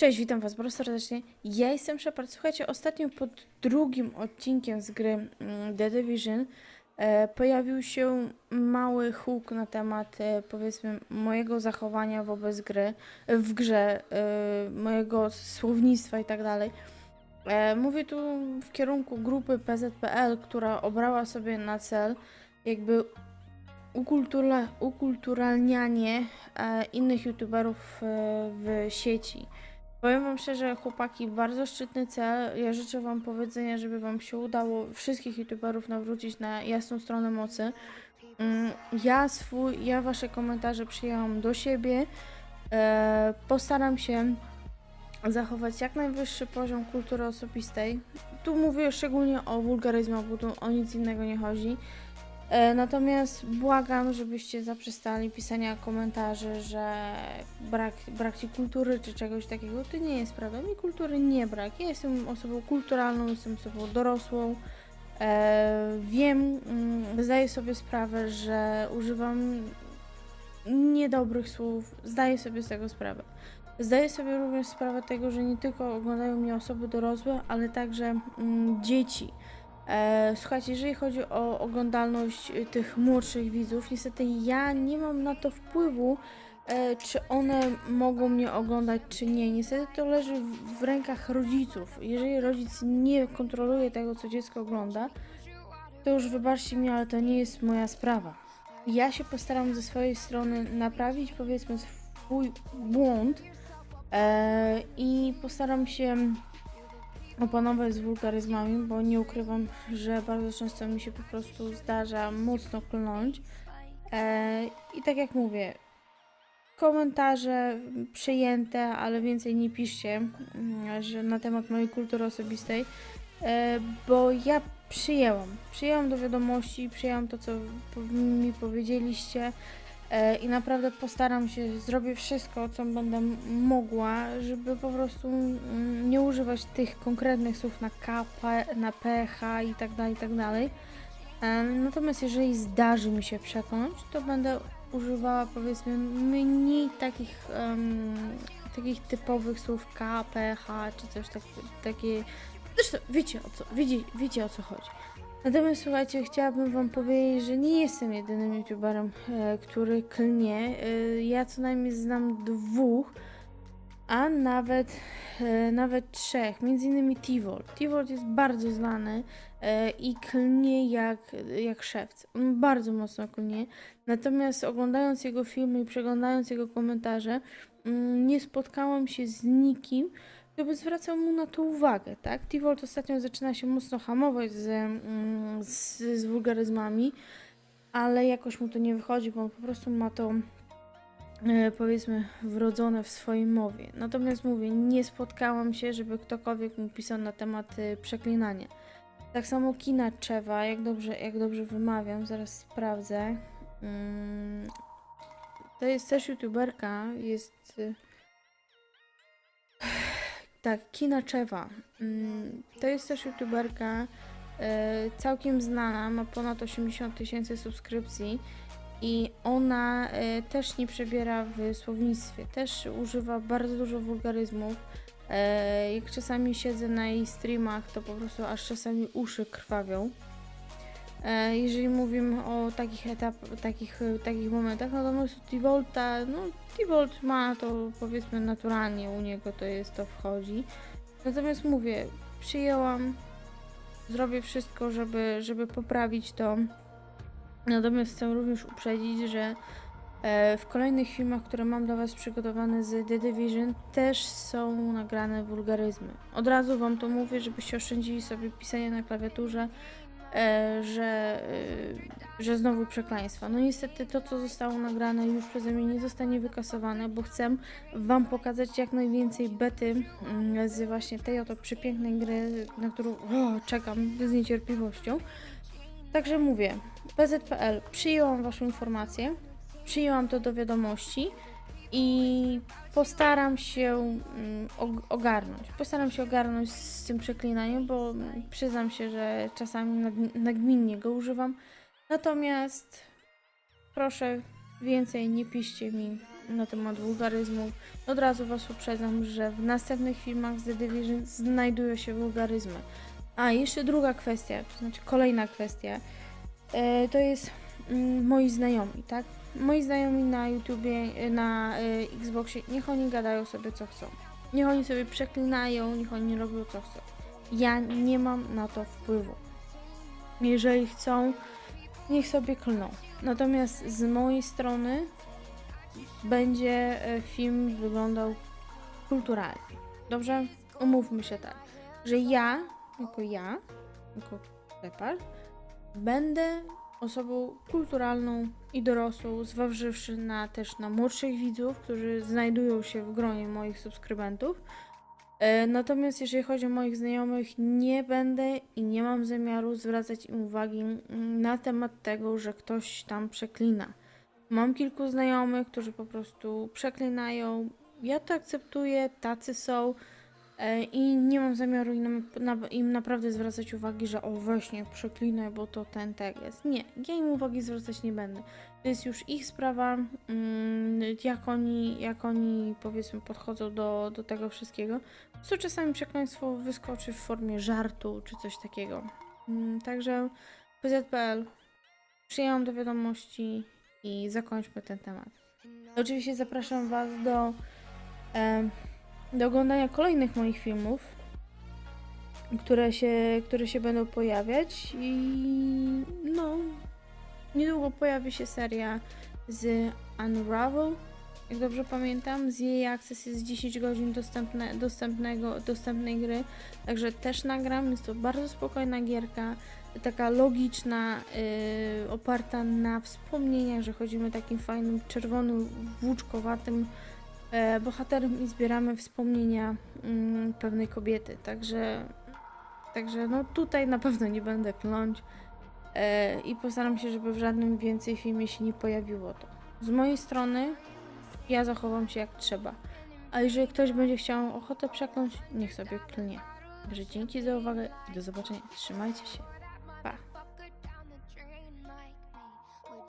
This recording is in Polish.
Cześć, witam Was bardzo serdecznie. Ja jestem Shepard. Słuchajcie, ostatnio pod drugim odcinkiem z gry mm, The Division e, pojawił się mały huk na temat, e, powiedzmy, mojego zachowania wobec gry, w grze, e, mojego słownictwa i tak dalej. Mówię tu w kierunku grupy PZPL, która obrała sobie na cel jakby ukultura, ukulturalnianie innych youtuberów w sieci. Powiem Wam szczerze, chłopaki, bardzo szczytny cel. Ja życzę Wam powodzenia, żeby Wam się udało wszystkich youtuberów nawrócić na jasną stronę mocy. Mm, Ja swój, ja Wasze komentarze przyjęłam do siebie. E, Postaram się zachować jak najwyższy poziom kultury osobistej. Tu mówię szczególnie o wulgaryzmach, bo tu o nic innego nie chodzi. E, Natomiast błagam, żebyście zaprzestali pisania komentarzy, że brak, brak ci kultury czy czegoś takiego. To nie jest prawda. Mi kultury nie brak. Ja jestem osobą kulturalną, jestem osobą dorosłą. E, wiem, mm, zdaję sobie sprawę, że używam niedobrych słów. Zdaję sobie z tego sprawę. Zdaję sobie również sprawę tego, że nie tylko oglądają mnie osoby dorosłe, ale także mm, dzieci. E, słuchajcie, jeżeli chodzi o oglądalność y, tych młodszych widzów, niestety ja nie mam na to wpływu, e, czy one mogą mnie oglądać, czy nie. Niestety to leży w, rękach rodziców. Jeżeli rodzic nie kontroluje tego, co dziecko ogląda, to już wybaczcie mi, ale to nie jest moja sprawa. Ja się postaram ze swojej strony naprawić, powiedzmy, swój błąd e, i postaram się opanować z wulgaryzmami, bo nie ukrywam, że bardzo często mi się po prostu zdarza mocno klnąć. E, I tak jak mówię, komentarze przyjęte, ale więcej nie piszcie mm, że na temat mojej kultury osobistej, e, bo ja przyjęłam. Przyjęłam do wiadomości, przyjęłam to, co mi powiedzieliście. E, I naprawdę postaram się, zrobię wszystko, co będę mogła, żeby po prostu mm, nie używać tych konkretnych słów na K, na PH i tak dalej, i tak dalej. E, Natomiast jeżeli zdarzy mi się przekonać, to będę używała powiedzmy mniej takich, em, takich typowych słów K, PH czy coś tak, takie. Zresztą wiecie o co, wiecie, wiecie o co chodzi. Natomiast słuchajcie, chciałabym Wam powiedzieć, że nie jestem jedynym youtuberem, e, który klnie. E, ja co najmniej znam dwóch, a nawet, e, nawet trzech, między innymi Tivolt. Tivolt jest bardzo znany i klnie jak, jak szewc. On bardzo mocno klnie. Natomiast oglądając jego filmy i przeglądając jego komentarze, mm, nie spotkałam się z nikim, kto by zwracał mu na to uwagę, tak? Tivolt ostatnio zaczyna się mocno hamować z, mm, z, z wulgaryzmami, ale jakoś mu to nie wychodzi, bo on po prostu ma to e, powiedzmy wrodzone w swojej mowie. Natomiast mówię, nie spotkałam się, żeby ktokolwiek mu pisał na temat e, przeklinania. Tak samo Kina Czewa, jak dobrze, jak dobrze wymawiam, zaraz sprawdzę. Mm, to jest też youtuberka, jest... tak, Kina Czewa. Mm, To jest też youtuberka e, całkiem znana, ma ponad 80 tysięcy subskrypcji i ona e, też nie przebiera w słownictwie, też używa bardzo dużo wulgaryzmów. E, Jak czasami siedzę na jej streamach, to po prostu aż czasami uszy krwawią. E, Jeżeli mówimy o takich etap, takich, takich momentach, natomiast u T-Volta, no T-Volt ma to powiedzmy naturalnie, u niego to jest, to wchodzi. Natomiast mówię, przyjęłam, zrobię wszystko, żeby, żeby poprawić to. Natomiast chcę również uprzedzić, że e, w kolejnych filmach, które mam dla Was przygotowane z The Division, też są nagrane wulgaryzmy. Od razu Wam to mówię, żebyście oszczędzili sobie pisanie na klawiaturze, że, e, że znowu przekleństwa. No niestety to, co zostało nagrane już przeze mnie nie zostanie wykasowane, bo chcę Wam pokazać jak najwięcej bety mm, z właśnie tej oto przepięknej gry, na którą o, czekam z niecierpliwością. Także mówię, PZPL, przyjęłam Waszą informację, przyjęłam to do wiadomości i postaram się mm, og- ogarnąć. Postaram się ogarnąć z tym przeklinaniem, bo przyznam się, że czasami nagminnie go używam. Natomiast proszę więcej nie piszcie mi na temat wulgaryzmów. Od razu Was uprzedzam, że w następnych filmach z The Division znajdują się wulgaryzmy. A jeszcze druga kwestia, to znaczy kolejna kwestia, e, to jest mm, moi znajomi, tak? Moi znajomi na YouTubie, e, na e, Xboxie, niech oni gadają sobie co chcą. Niech oni sobie przeklinają, niech oni robią co chcą. Ja nie mam na to wpływu. Jeżeli chcą, niech sobie klną. Natomiast z mojej strony będzie e, film wyglądał kulturalnie. Dobrze? Umówmy się tak, że ja, jako ja, jako Leopard, będę osobą kulturalną i dorosłą, zważywszy na też na młodszych widzów, którzy znajdują się w gronie moich subskrybentów. E, Natomiast jeżeli chodzi o moich znajomych, nie będę i nie mam zamiaru zwracać im uwagi na temat tego, że ktoś tam przeklina. Mam kilku znajomych, którzy po prostu przeklinają. Ja to akceptuję, tacy są i nie mam zamiaru im, im naprawdę zwracać uwagi, że o weź nie przeklinaj, bo to ten tak jest. Nie, ja im uwagi zwracać nie będę. To jest już ich sprawa, mm, jak oni, jak oni powiedzmy podchodzą do, do tego wszystkiego. Co czasami przekleństwo wyskoczy w formie żartu czy coś takiego. Mm, Także PZPL przyjęłam do wiadomości i zakończmy ten temat. Oczywiście zapraszam Was do, do oglądania kolejnych moich filmów, które się, które się będą pojawiać i no, niedługo pojawi się seria z Unravel, jak dobrze pamiętam, z jej akces jest 10 godzin dostępne, dostępnego, dostępnej gry, także też nagram, jest to bardzo spokojna gierka, taka logiczna, yy, oparta na wspomnieniach, że chodzimy takim fajnym, czerwonym, włóczkowatym bohaterem i zbieramy wspomnienia mm, pewnej kobiety, także, także no tutaj na pewno nie będę kląć e, i postaram się, żeby w żadnym więcej filmie się nie pojawiło to. Z mojej strony ja zachowam się jak trzeba. A jeżeli ktoś będzie chciał ochotę przekląć, niech sobie klnie. Także dzięki za uwagę i do zobaczenia. Trzymajcie się.